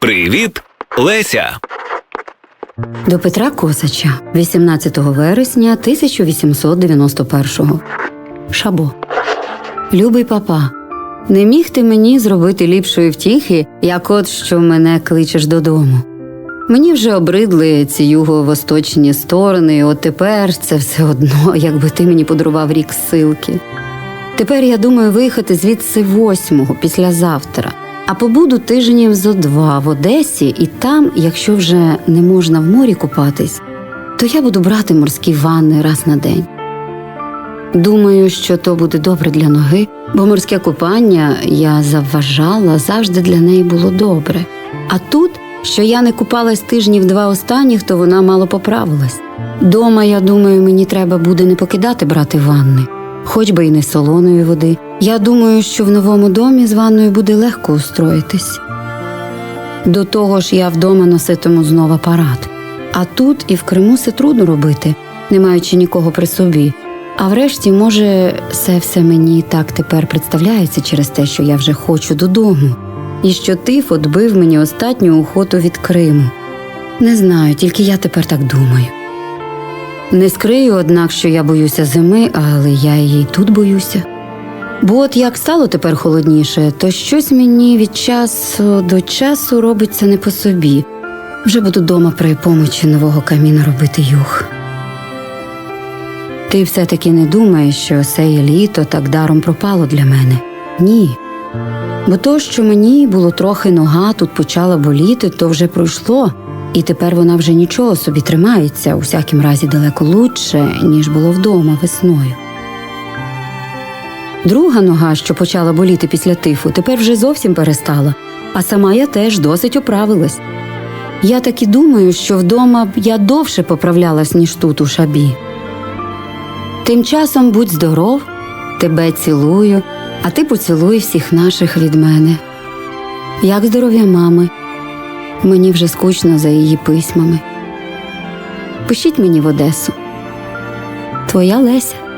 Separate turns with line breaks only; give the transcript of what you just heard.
Привіт, Леся.
До Петра Косача 18 вересня 1891-го. Шабо. Любий папа, не міг ти мені зробити ліпшої втіхи, як от що мене кличеш додому. Мені вже обридли ці юго-восточні сторони, от тепер це все одно, якби ти мені подарував рік силки. Тепер я думаю виїхати звідси восьмого післязавтра, а побуду тижнів зо два в Одесі, і там, якщо вже не можна в морі купатись, то я буду брати морські ванни раз на день. Думаю, що то буде добре для ноги, бо морське купання я завважала, завжди для неї було добре. А тут, що я не купалась тижнів два останніх, то вона мало поправилась. Дома, я думаю, мені треба буде не покидати брати ванни, хоч би й не солоної води. Я думаю, що в новому домі з ванною буде легко устроїтись. До того ж, я вдома носитиму знов апарат. А тут і в Криму це трудно робити, не маючи нікого при собі. А врешті, може, це все мені так тепер представляється через те, що я вже хочу додому, і що тиф отбив мені остатню охоту від Криму. Не знаю, тільки я тепер так думаю. Не скрию, однак, що я боюся зими, але я її тут боюся. Бо от як стало тепер холодніше, то щось мені від часу до часу робиться не по собі. Вже буду дома при помочі нового каміна робити юг. Ти все-таки не думаєш, що сеє літо так даром пропало для мене? Ні. Бо то, що мені було трохи нога, тут почала боліти, то вже пройшло, і тепер вона вже нічого собі тримається, у всякім разі далеко лучше, ніж було вдома весною. Друга нога, що почала боліти після тифу, тепер вже зовсім перестала, а сама я теж досить оправилась. Я так і думаю, що вдома б я довше поправлялась, ніж тут у шабі. Тим часом будь здоров, тебе цілую, а ти поцілуй всіх наших від мене. Як здоров'я мами? Мені вже скучно за її письмами. Пишіть мені в Одесу. Твоя Леся.